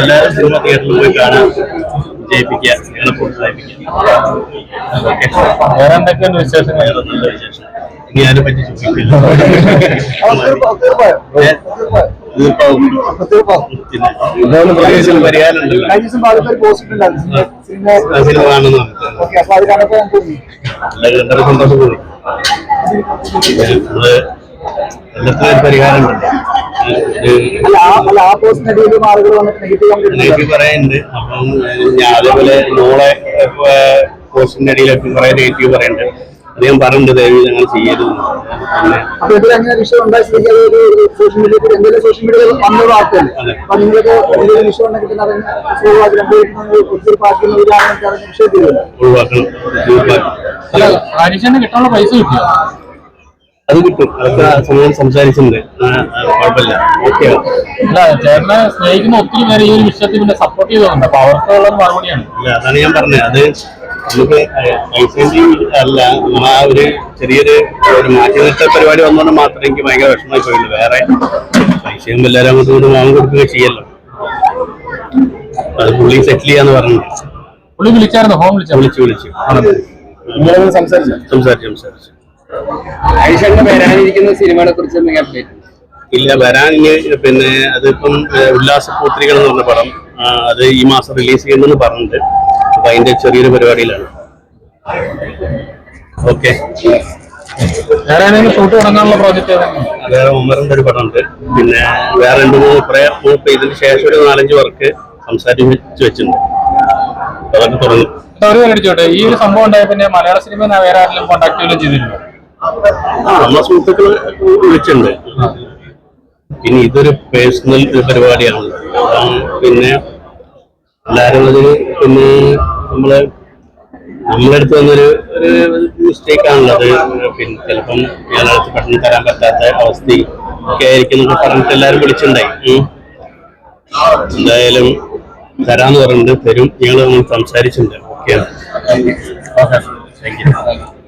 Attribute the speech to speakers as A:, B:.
A: എല്ലാവരും സിനിമ തിയേറ്ററിൽ പോയി കാണാൻ ജയിപ്പിക്കുക. ഞങ്ങളെ പ്രോത്സാഹിപ്പിക്കുക.
B: വേറെ എന്തൊക്കെയാണ് വിശേഷങ്ങൾ?
A: വേറെ നല്ല വിശേഷം? ഇനി അതിനെ പറ്റി ചോദിക്കില്ല? തീർപ്പാവും. പരിഹാരം ഉണ്ടല്ലോ.
C: സിനിമ
A: കാണുന്നു സന്തോഷം തോന്നി നമ്മൾ എല്ലാത്തിനും ഒരു പരിഹാരം ഉണ്ട്
C: അല്ല ആ അല്ല ആ പോസ്റ്റിനടിയിലും ആളുകൾ വന്നിട്ട് നെഗറ്റീവ് കമന്റ്
A: അപ്പം ഞാൻ അതേപോലെ നോളെ പോസ്റ്റിന്റെ അടിയിലൊക്കെ കുറെ നെഗറ്റീവ് പറയുന്നുണ്ട്. അദ്ദേഹം പറഞ്ഞിട്ടുണ്ട് ദയവ് ഞങ്ങൾ ചെയ്യരുത്.
C: അതെ.
A: ഒഴിവാക്കണം
B: കിട്ടാനുള്ള പൈസ കിട്ടിയോ?
A: അത് കിട്ടും. അതൊക്കെ സമയം സംസാരിച്ചിട്ടുണ്ട്. കുഴപ്പമില്ല. ഓക്കെ
B: അല്ല ചേട്ടനെ സ്നേഹിക്കുന്ന ഒത്തിരി പേര് ഈ ഒരു വിഷയത്തിൽ പിന്നെ സപ്പോർട്ട് ചെയ്തതുണ്ട് അപ്പൊ അവർക്കുള്ള മറുപടിയാണ്.
A: അല്ല അതാണ് ഞാൻ പറഞ്ഞത്. അത് നമുക്ക് അല്ല നമ്മൾ ആ ഒരു ചെറിയൊരു ഒരു മാറ്റി നിർത്തൽ പരിപാടി വന്നുകൊണ്ട് മാത്രമേ എനിക്ക് ഭയങ്കര വിഷമമായി പോയുള്ളൂ. വേറെ പൈസയും എല്ലാവരും അങ്ങോട്ടും ഇങ്ങോട്ടും വാങ്ങി കൊടുക്കുക ചെയ്യല്ലോ. അത് പുള്ളി സെറ്റിൽ ചെയ്യാന്ന് പറഞ്ഞു
B: പുള്ളി വിളിച്ചായിരുന്നു? ഫോൺ വിളിച്ചു?
A: വിളിച്ചു വിളിച്ചു.
C: സംസാരിച്ചു?
A: സംസാരിച്ചു സംസാരിച്ചു.
D: ഐഷന്റെ വരാനിരിക്കുന്ന സിനിമകളെ കുറിച്ച് എന്തെങ്കിലും അപ്ഡേറ്റ്
A: ഇല്ല വരാൻ പിന്നെ അതിപ്പം ഉല്ലാസപൂത്രികൾ എന്ന് പറഞ്ഞ പടം അത് ഈ മാസം റിലീസ് ചെയ്യുന്നെന്ന് പറഞ്ഞിട്ടുണ്ട് അപ്പൊ അതിന്റെ ചെറിയൊരു പരിപാടിയിലാണ്. ഓക്കെ
B: വേറെ ഏതെങ്കിലും ഷൂട്ട് തുടങ്ങാനുള്ള പ്രോജക്റ്റ്
A: വേറെ ഒരു പടമുണ്ട്. പിന്നെ വേറെ രണ്ട് മൂന്ന് കുറെ ഇതിന് ശേഷം ഒരു നാലഞ്ച് വർക്ക് സംസാരിച്ചു വെച്ചിട്ടുണ്ട്. അതൊക്കെ തുടങ്ങും.
B: ഒരു ഈ ഒരു സംഭവം ഉണ്ടായ പിന്നെ മലയാള സിനിമ വേറെ ആരെങ്കിലും കോൺടാക്ട് ചെയ്യുകയും ചെയ്തിരുന്നു?
A: നമ്മളെ സുഹൃത്തുക്കൾ വിളിച്ചിട്ടുണ്ട്. പിന്നെ ഇതൊരു പേഴ്സണൽ പരിപാടിയാണ്. പിന്നെ എല്ലാവരും അതിന് പിന്നെ നമ്മൾ നമ്മളെ അടുത്ത് വന്നൊരു ഒരു മിസ്റ്റേക്ക് ആണുള്ളത് പിന്നെ ചിലപ്പം ഞങ്ങളടുത്ത് പെട്ടെന്ന് തരാൻ പറ്റാത്ത അവസ്ഥ ഒക്കെ ആയിരിക്കും എന്നൊക്കെ പറഞ്ഞിട്ട് എല്ലാവരും വിളിച്ചിട്ടുണ്ടായി ഉം. എന്തായാലും തരാന്ന് പറഞ്ഞിട്ട് തരും. ഞങ്ങൾ സംസാരിച്ചിട്ടുണ്ട്. ഓക്കെ.
B: ഓക്കെ.
A: Thank you